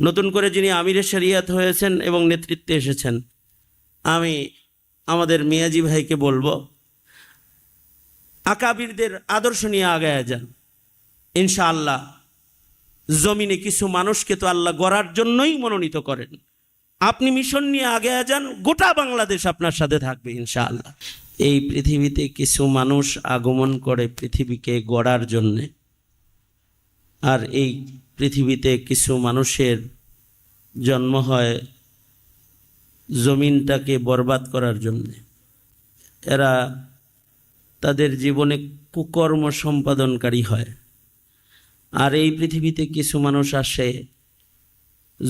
নতুন করে যিনি আমিরের শরিয়াত হয়েছেন এবং নেতৃত্বে এসেছেন, আমি আমাদের মিয়াজি ভাইকে বলব, আকাবিরদের আদর্শ নিয়ে আগায় যান। ইনশাআল্লাহ, জমিনে কিছু মানুষকে তো আল্লাহ গড়ার জন্যই মনোনীত করেন। আপনি মিশন নিয়ে আগে যান, গোটা বাংলাদেশ আপনার সাথে থাকবে ইনশাআল্লাহ। এই পৃথিবীতে কিছু মানুষ আগমন করে পৃথিবীকে গড়ার জন্যে। আর এই পৃথিবীতে কিছু মানুষের জন্ম হয় জমিনটাকে বরবাদ করার জন্যে। এরা তাদের জীবনে কুকর্ম সম্পাদনকারী হয়। আর এই পৃথিবীতে কিছু মানুষ আসে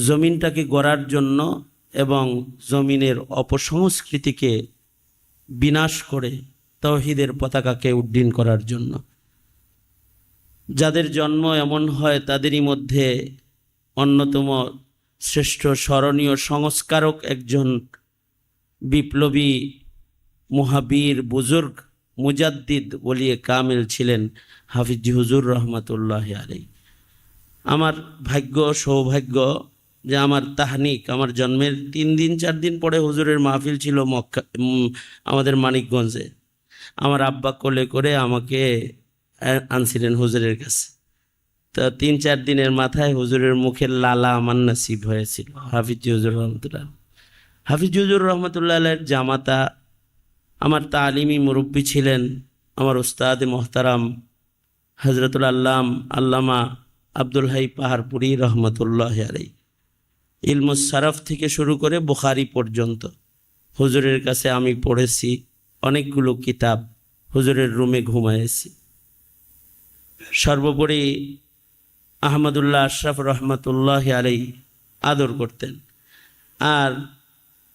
জমিনটাকে গড়ার জন্য এবং জমিনের অপসংস্কৃতিকে বিনাশ করে তৌহিদের পতাকাকে উড্ডীন করার জন্য। যাদের জন্ম এমন হয়, তাদেরই মধ্যে অন্যতম শ্রেষ্ঠ স্মরণীয় সংস্কারক একজন বিপ্লবী মহাবীর বুজুর্গ মুজাদ্দিদ বলিয়ে কামিল ছিলেন হাফিজি হুজুর রহমতুল্লাহ আলী আমার ভাগ্য, সৌভাগ্য যে আমার তাহানিক, আমার জন্মের তিন দিন, চার দিন পরে হুজুরের মাহফিল ছিল মক্কা আমাদের মানিকগঞ্জে। আমার আব্বা কোলে করে আমাকে আনছিলেন হুজুরের কাছে। তো তিন চার দিনের মাথায় হুজুরের মুখের লালা আমার নাসিব হয়েছিল। হাফিজ হুজুর রহমতুল্লাহ হাফিজ হুজুর রহমতুল্লাহ জামাতা আমার তালিমি মুরব্বী ছিলেন। আমার উস্তাদ মোহতারাম হজরতুল আল্লাম আল্লামা আব্দুল হাই পাহাড়পুরি রহমতুল্লাহ আলাই ইলমুস সারফ থেকে শুরু করে বুখারি পর্যন্ত হুজুরের কাছে আমি পড়েছি। অনেকগুলো কিতাব হুজুরের রুমে ঘুমাইছি সর্বোপরি আহমদুল্লাহ আশরাফ রহমতুল্লাহ আলাই আদর করতেন। আর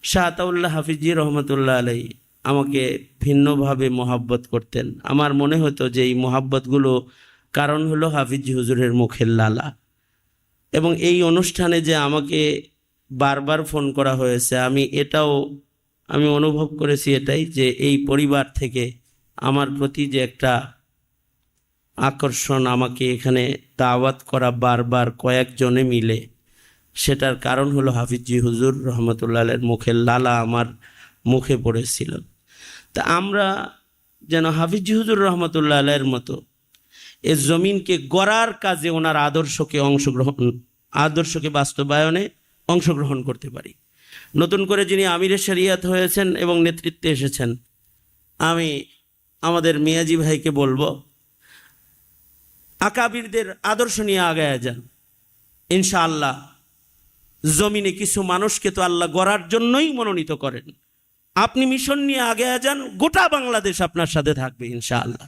শাহতাউল্লাহ হাফিজি রহমতুল্লাহ আলাই আমাকে ভিন্নভাবে মোহাব্বত করতেন। আমার মনে হতো যে এই মোহাব্বতগুলো কারণ হলো হাফিজ হুজুরের মুখের লালা। এবং এই অনুষ্ঠানে যে আমাকে বারবার ফোন করা হয়েছে, আমি এটাও, আমি অনুভব করেছি এটাই যে এই পরিবার থেকে আমার প্রতি যে একটা আকর্ষণ আমাকে এখানে দাওয়াত করা বারবার কয়েকজনে মিলে। সেটার কারণ হলো হাফিজি হুজুর রহমতুল্লাহ মুখের লালা আমার মুখে পড়েছিল। তা আমরা যেন হাফিজি হুজুর রহমতুল্লাহ আলের মতো এ জমিনকে গড়ার কাজে ওনার আদর্শকে অংশগ্রহণ, আদর্শকে বাস্তবায়নে অংশগ্রহণ করতে পারি। নতুন করে যিনি আমিরের শরিয়াত হয়েছেন এবং নেতৃত্বে এসেছেন, আমি আমাদের মিয়াজি ভাইকে বলব আকাবিরদের আদর্শ নিয়ে আগায় যান। ইনশাআল্লাহ, জমিনে কিছু মানুষকে তো আল্লাহ গড়ার জন্যই মনোনীত করেন। আপনি মিশন নিয়ে আগে যান, গোটা বাংলাদেশ আপনার সাথে থাকবে ইনশাআল্লাহ।